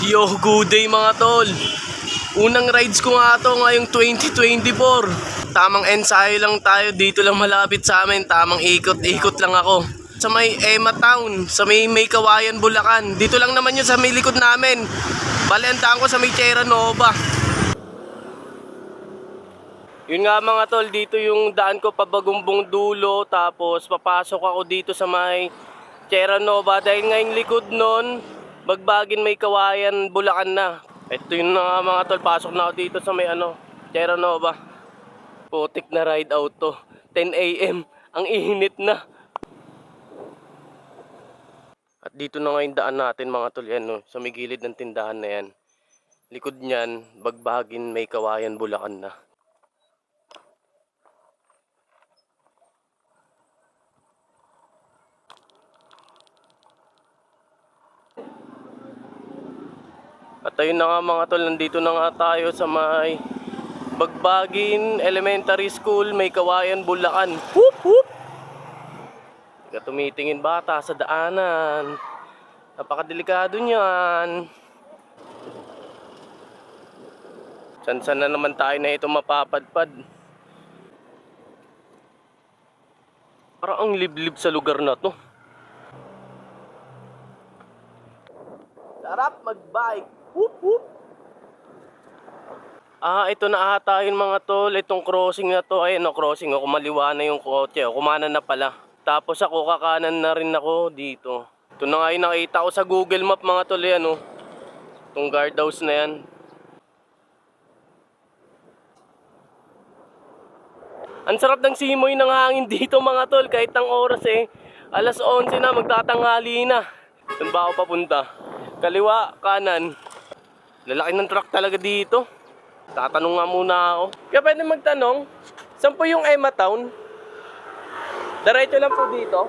Yo, good day mga tol. Unang rides ko nga to ngayong 2024. Tamang ensayo lang tayo, dito lang malapit sa amin. Tamang ikot-ikot lang ako. Sa may Emma Town, sa may May Kawayan, Bulacan. Dito lang naman yun sa may likod namin. Balantaan ko sa may Terra Nova. Yun nga mga tol, dito yung daan ko pabagumbong dulo. Tapos papasok ako dito sa may Terra Nova. Dahil ngayong likod nun, Bagbagin may kawayan, Bulacan na. Ito yun na mga tol, pasok na ako dito sa may ano, Terra Nova. Putik na ride out to. 10 a.m. Ang init na. At dito na nga yung daan natin mga tol, yan, no, sa may gilid ng tindahan na yan. Likod niyan, Bagbagin may kawayan, Bulacan na. At ayun na nga mga tol, nandito na nga tayo sa may Bagbagin Elementary School, may kawayan Bulacan. Whoop whoop! Ka tumitingin bata sa daanan. Napakadelikado niyan. San-san na naman tayo na ito mapapadpad. Parang ang liblib sa lugar na to. Sarap mag-bike. Whoop whoop. Ah, ito na ata yun mga tol. Itong crossing na to. Ayun, no, crossing. O, kumaliwa na yung kotse. O, kumana na pala. Tapos ako, kakanan na rin ako dito. Ito na nga yung nakita ko sa Google Map mga tol. Yan, o. Itong guardhouse na yan. Ang sarap ng simoy ng hangin dito mga tol. Kahit ang oras eh. Alas 11 na, magtatanghali na. Saan ba ako papunta? Kaliwa, kanan. Lalaki ng truck talaga dito. Tatanong nga muna ako. Kaya pwede magtanong, saan po yung Emma Town? Diretso lang po dito.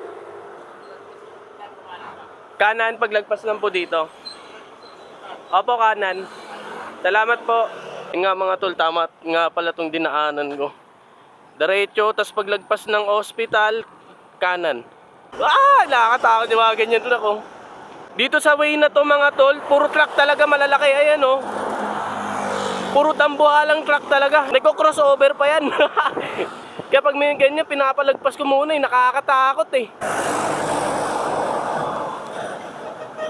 Kanan, paglagpas lang po dito. Opo, kanan. Salamat po. Yun nga mga tol, tama nga pala tong dinaanan ko. Diretso, tas paglagpas ng ospital, kanan. Ah, nakakatakot yung mga ganyan doon ako. Dito sa way na to mga tol, puro truck talaga malalaki. Ayan oh. Puro tambuhalang truck talaga. Nagko-crossover pa yan. Kaya pag may ganyan, pinapalagpas ko muna eh. Nakakatakot eh.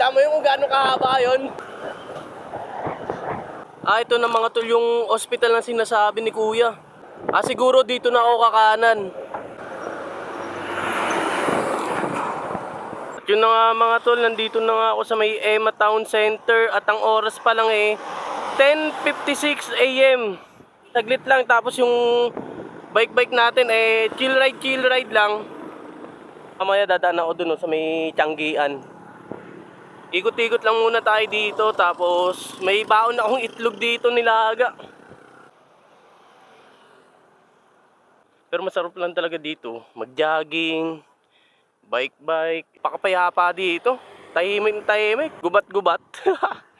Tama yung kung gaano kahaba yun. Ah, ito na mga tol yung hospital na sinasabi ni kuya. Ah, siguro dito na ako kakanan. At yun na nga mga tol, nandito na nga ako sa may Emma Town Center at ang oras pa lang eh, 10.56 a.m. Saglit lang, tapos yung bike-bike natin eh, chill ride, chill ride lang. Kamaya dadaan ako dun oh, sa may Tianggian. Ikot-ikot lang muna tayo dito, tapos may baon akong itlog dito nilaga. Pero masarap lang talaga dito, mag-jogging, bike-bike, pakapayapa dito. Tahimik tahimik, gubat-gubat.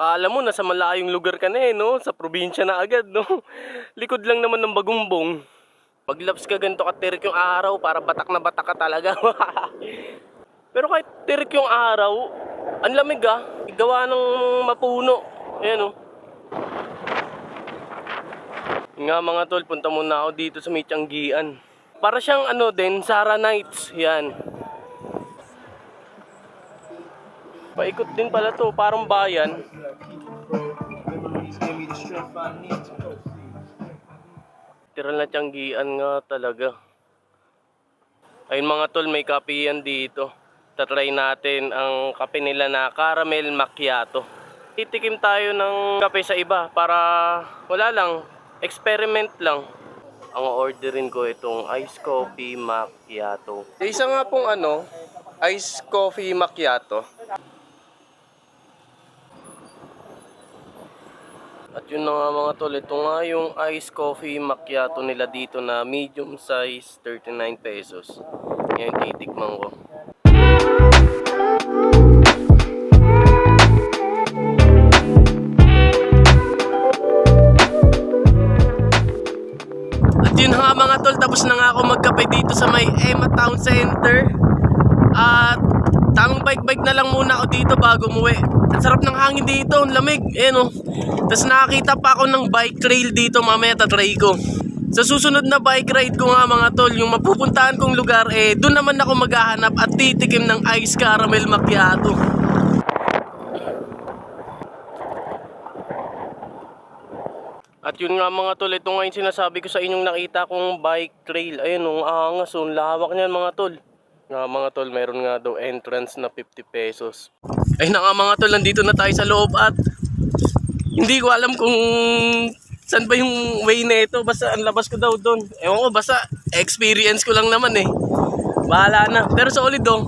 Akala mo nasa malayong lugar ka na eh, no? Sa probinsya na agad, no? Likod lang naman ng bagumbong. Paglaps ka ganito katirik yung araw, para batak na batak ka talaga. Pero kahit tirik yung araw, ang lamig ah. Gawa ng mapuno. Ayan oh. Nga mga tol, punta muna ako dito sa may Tianggian. Para siyang ano din, Sara Nights. Yan. Paikot din pala to, parang bayan. Tiral na Tianggian nga talaga. Ayun mga tol, may kape yan dito. Tatry natin ang kape nila na caramel macchiato. Titikim tayo ng kape sa iba para wala lang, experiment lang. Ang orderin ko itong iced coffee macchiato. Isa nga pong ano, iced coffee macchiato. At yun na nga mga tol, ito nga yung iced coffee macchiato nila dito na medium size, 39 pesos. Ngayon titikman ko. At yun nga mga tol, tapos na nga ako magkape dito sa may Emma Town Center. At tamang bike-bike na lang muna ako dito bago umuwi. Ang sarap ng hangin dito, ang lamig. Eh no. Tapos nakakita pa ako ng bike trail dito, mamaya tatry ko. Sa susunod na bike ride ko nga mga tol, yung mapupuntahan kong lugar, eh doon naman ako maghahanap at titikim ng ice caramel macchiato. At yun nga mga tol, ito nga yung sinasabi ko sa inyong nakita kong bike trail. Ayun, ang angas, ang lawak niyan mga tol. Nga mga tol, meron nga daw entrance na 50 pesos. Ayun na nga mga tol, nandito na tayo sa loob at hindi ko alam kung saan ba yung way na ito. Basta ang labas ko daw doon. Ewan ko, basta experience ko lang naman eh. Bahala na. Pero solid oh.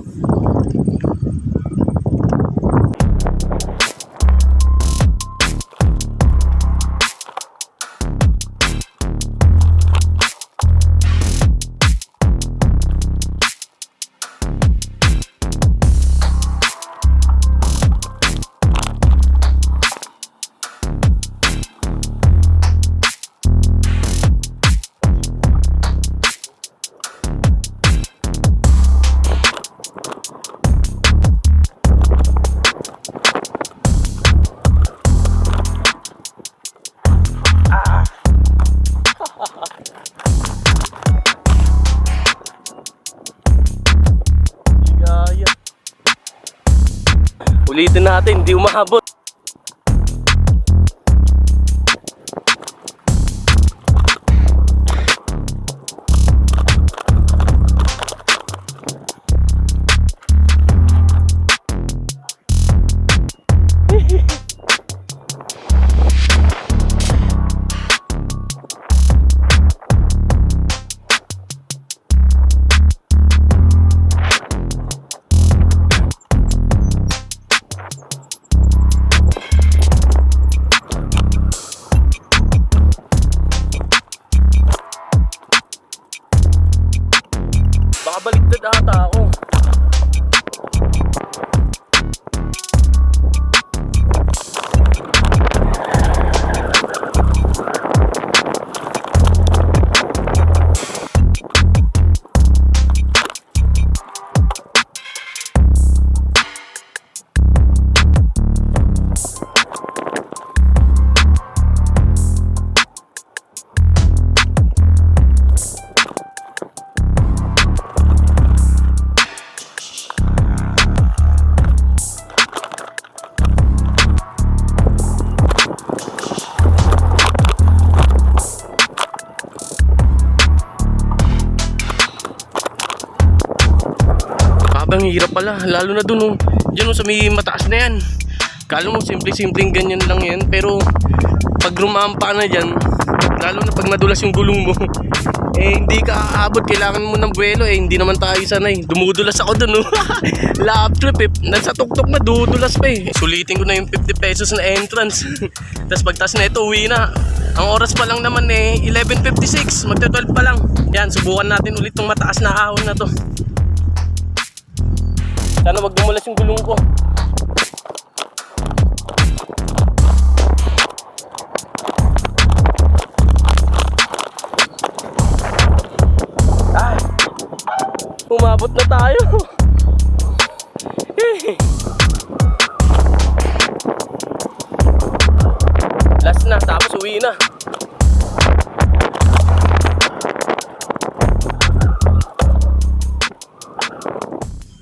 Ulitin natin, hindi umahabot. Ata ako. Hirap pala, lalo na dun oh. Diyan oh, sa may mataas na yan. Kala mo simple-simpleng ganyan lang yan, pero pag rumampa na dyan, lalo na pag nadulas yung gulong mo, eh hindi ka aabot, kailangan mo ng buwelo eh, hindi naman tayo sanay. Dumudulas ako dun oh. Lap trip eh, nasa tuktok na dudulas pa eh. Sulitin ko na yung 50 pesos na entrance. Tapos pagtas na ito, uwi na. Ang oras pa lang naman eh, 11.56, magta 12 pa lang. Yan, subukan natin ulit tong mataas na ahon na to. Sana wag dumulas yung gulong ko. Ah! Umabot na tayo.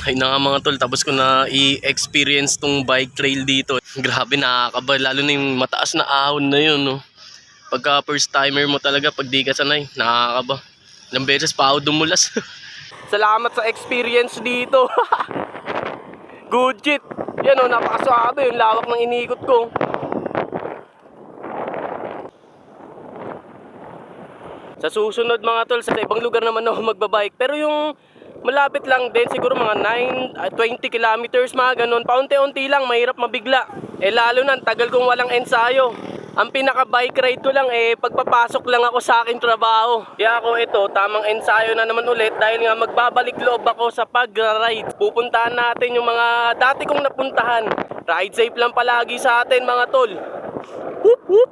Ay na nga mga tol, tapos ko na i-experience tong bike trail dito. Grabe nakakaba, lalo na yung mataas na ahon na yun. No? Pagka first timer mo talaga, pag di ka sanay, nakakaba. Ilang beses pa ako dumulas. Salamat sa experience dito. Good shit. Yan o, napakaswabe yung lawak ng inikot ko. Sa susunod mga tol, sa ibang lugar naman ako magbabike. Pero yung malapit lang din, siguro mga 9, ah, 20 kilometers, mga ganun. Paunti-unti lang, mahirap mabigla. Eh lalo na, tagal kong walang ensayo. Ang pinaka bike ride ko lang eh pagpapasok lang ako sa aking trabaho. Kaya ako ito, tamang ensayo na naman ulit dahil nga magbabalik loob ako sa pag-ride. Pupuntahan natin yung mga dati kong napuntahan. Ride safe lang palagi sa atin mga tol. Whoop whoop.